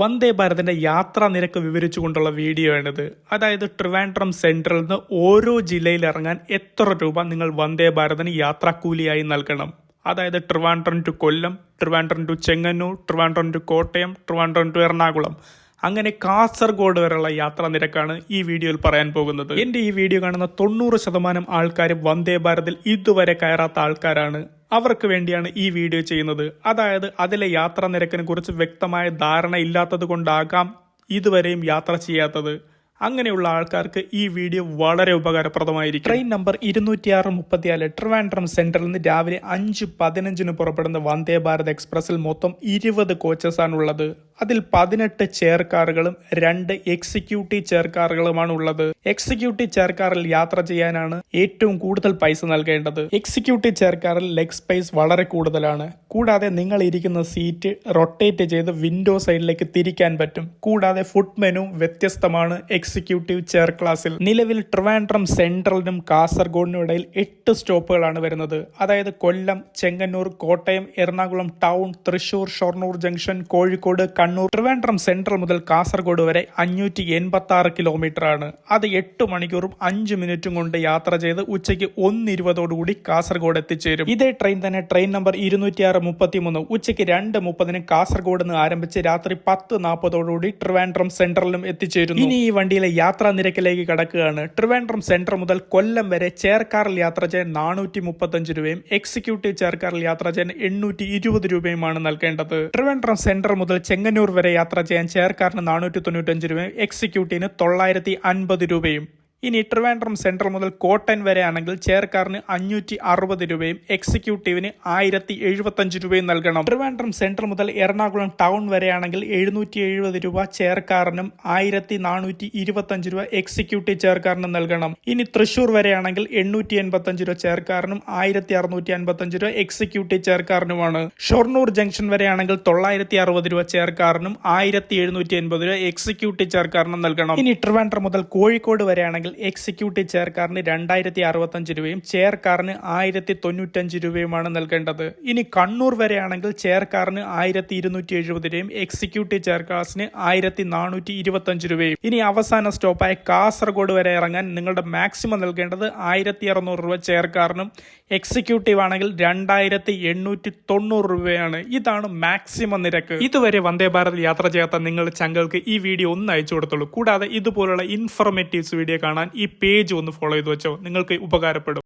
വന്ദേ ഭാരതിന്റെ യാത്രാ നിരക്ക് വിവരിച്ചുകൊണ്ടുള്ള വീഡിയോ ആണിത്. അതായത് ട്രിവാൻഡ്രം സെൻട്രൽ നിന്ന് ഓരോ ജില്ലയിൽ ഇറങ്ങാൻ എത്ര രൂപ നിങ്ങൾ വന്ദേ ഭാരതിന് യാത്രാക്കൂലിയായി നൽകണം? അതായത് Trivandrum to Kollam Trivandrum to Chengannur Trivandrum to Kottayam Trivandrum to Ernakulam. അങ്ങനെ കാസർഗോഡ് വരെയുള്ള യാത്രാ നിരക്കാണ് ഈ വീഡിയോയിൽ പറയാൻ പോകുന്നത്. എന്റെ ഈ വീഡിയോ കാണുന്ന തൊണ്ണൂറ് ശതമാനം ആൾക്കാരും വന്ദേ ഭാരതിൽ ഇതുവരെ കയറാത്ത ആൾക്കാരാണ്. അവർക്ക് വേണ്ടിയാണ് ഈ വീഡിയോ ചെയ്യുന്നത്. അതായത് അതിലെ യാത്രാ നിരക്കിനെ കുറിച്ച് വ്യക്തമായ ധാരണ ഇല്ലാത്തത് കൊണ്ടാകാം ഇതുവരെയും യാത്ര ചെയ്യാത്തത്. അങ്ങനെയുള്ള ആൾക്കാർക്ക് ഈ വീഡിയോ വളരെ ഉപകാരപ്രദമായിരിക്കും. ട്രെയിൻ നമ്പർ ഇരുന്നൂറ്റി ആറ് മുപ്പത്തിയാൽ ട്രിവാൻഡ്രം സെൻട്രലിൽ നിന്ന് രാവിലെ അഞ്ച് പതിനഞ്ചിന് പുറപ്പെടുന്ന വന്ദേ ഭാരത് എക്സ്പ്രസിൽ മൊത്തം ഇരുപത് കോച്ചസ് ആണുള്ളത് അതിൽ പതിനെട്ട് ചെയർ കാറുകളും രണ്ട് എക്സിക്യൂട്ടീവ് ചെയർ കാറുകളുമാണ് ഉള്ളത്. എക്സിക്യൂട്ടീവ് ചെയർ കാറിൽ യാത്ര ചെയ്യാനാണ് ഏറ്റവും കൂടുതൽ പൈസ നൽകേണ്ടത്. എക്സിക്യൂട്ടീവ് ചെയർ കാറിൽ ലെഗ് സ്പേസ് വളരെ കൂടുതലാണ്. കൂടാതെ നിങ്ങൾ ഇരിക്കുന്ന സീറ്റ് റൊട്ടേറ്റ് ചെയ്ത് വിൻഡോ സൈഡിലേക്ക് തിരിക്കാൻ പറ്റും. കൂടാതെ ഫുഡ് മെനു വ്യത്യസ്തമാണ് എക്സിക്യൂട്ടീവ് ചെയർ ക്ലാസ്സിൽ നിലവിൽ ട്രിവാൻഡ്രം സെൻട്രലിനും കാസർഗോഡിനും ഇടയിൽ എട്ട് സ്റ്റോപ്പുകളാണ് വരുന്നത്. അതായത് Kollam Chengannur Kottayam Ernakulam town Thrissur Shoranur junction Kozhikode Kannur Trivandrum central മുതൽ കാസർഗോഡ് വരെ അഞ്ഞൂറ്റി എൺപത്തി ആറ് കിലോമീറ്റർ ആണ് അത് എട്ട് മണിക്കൂറും അഞ്ച് മിനിറ്റും കൊണ്ട് യാത്ര ചെയ്ത് ഉച്ചയ്ക്ക് ഒന്നിരുപതോടുകൂടി കാസർഗോഡ് എത്തിച്ചേരും. ഇതേ ട്രെയിൻ തന്നെ ട്രെയിൻ നമ്പർ ഇരുന്നൂറ്റി ആറ് മുപ്പത്തി മൂന്ന് ഉച്ചയ്ക്ക് രണ്ട് മുപ്പതിന് കാസർഗോഡ് നിന്ന് ആരംഭിച്ച് രാത്രി പത്ത് നാൽപ്പതോടുകൂടി ട്രിവാൻഡ്രം സെൻട്രലിലും എത്തിച്ചേരുന്നു. ഇനി ഈ വണ്ടിയിലെ യാത്രാ നിരക്കിലേക്ക് കടക്കുകയാണ്. ട്രിവാൻഡ്രം സെൻട്രൽ മുതൽ കൊല്ലം വരെ ചേർക്കാറിൽ യാത്ര ചെയ്യാൻ നാനൂറ്റി മുപ്പത്തഞ്ച് രൂപയും എക്സിക്യൂട്ടീവ് ചേർക്കാറിൽ യാത്ര ചെയ്യാൻ എണ്ണൂറ്റി ഇരുപത് രൂപയുമാണ് നൽകേണ്ടത്. ട്രിവാൻഡ്രം സെൻട്രൽ മുതൽ ചെങ്ങന്നൂർ വരെ യാത്ര ചെയ്യാൻ ചെയർക്കാരന് നാനൂറ്റി തൊണ്ണൂറ്റഞ്ച് രൂപയും എക്സിക്യൂട്ടീവിന് തൊള്ളായിരത്തി അൻപത് രൂപയും. ഇനി ട്രിവാൻഡ്രം സെൻട്രൽ മുതൽ കോട്ടൻ വരെ ആണെങ്കിൽ ചെയർക്കാരന് അഞ്ഞൂറ്റി അറുപത് രൂപയും എക്സിക്യൂട്ടീവിന് ആയിരത്തി എഴുപത്തഞ്ച് രൂപയും നൽകണം. ട്രിവാൻഡ്രം സെൻട്രൽ മുതൽ എറണാകുളം ടൗൺ വരെയാണെങ്കിൽ എഴുന്നൂറ്റി എഴുപത് രൂപ ചെയർക്കാരനും ആയിരത്തി നാനൂറ്റി ഇരുപത്തഞ്ച് രൂപ എക്സിക്യൂട്ടീവ് ചെയർക്കാരനും നൽകണം. ഇനി തൃശൂർ വരെയാണെങ്കിൽ എണ്ണൂറ്റി എൺപത്തഞ്ച് രൂപ ചെയർക്കാരനും ആയിരത്തി അറുന്നൂറ്റി അൻപത്തഞ്ച് രൂപ എക്സിക്യൂട്ടീവ് ചെയർക്കാരനുമാണ്. ഷൊർണൂർ ജംഗ്ഷൻ വരെയാണെങ്കിൽ തൊള്ളായിരത്തി അറുപത് രൂപ ചെയർക്കാരനും ആയിരത്തി എഴുന്നൂറ്റി എൺപത് രൂപ എക്സിക്യൂട്ടീവ് ചെയർക്കാരനും നൽകണം. ഇനി ട്രിവാൻഡ്രം മുതൽ കോഴിക്കോട് വരെയാണെങ്കിൽ എക്സിക്യൂട്ടീവ് ചെയർകാറിന് രണ്ടായിരത്തി അറുപത്തഞ്ച് രൂപയും ചെയർകാറിന് ആയിരത്തി തൊണ്ണൂറ്റഞ്ച് രൂപയുമാണ് നൽകേണ്ടത്. ഇനി കണ്ണൂർ വരെയാണെങ്കിൽ ചെയർകാറിന് ആയിരത്തി ഇരുന്നൂറ്റി എഴുപത് രൂപയും എക്സിക്യൂട്ടീവ് ചെയർകാസിന് ആയിരത്തി നാനൂറ്റി ഇരുപത്തഞ്ച് രൂപയും. ഇനി അവസാന സ്റ്റോപ്പായ കാസർഗോഡ് വരെ ഇറങ്ങാൻ നിങ്ങളുടെ മാക്സിമം നൽകേണ്ടത് ആയിരത്തി അറുന്നൂറ് രൂപ ചെയർകാറിനും എക്സിക്യൂട്ടീവ് ആണെങ്കിൽ രണ്ടായിരത്തി എണ്ണൂറ്റി തൊണ്ണൂറ് രൂപയാണ്. ഇതാണ് മാക്സിമം നിരക്ക്. ഇതുവരെ വന്ദേ ഭാരത് യാത്ര ചെയ്യാത്ത നിങ്ങൾ ചങ്കൾക്ക് ഈ വീഡിയോ ഒന്ന് അയച്ചു കൊടുത്തുള്ളൂ. കൂടാതെ ഇതുപോലുള്ള ഇൻഫോർമേറ്റീവ്സ് വീഡിയോ കാണാൻ ഈ പേജ് ഒന്ന് ഫോളോ ചെയ്ത് വെച്ചോ. നിങ്ങൾക്ക് ഉപകാരപ്പെടും.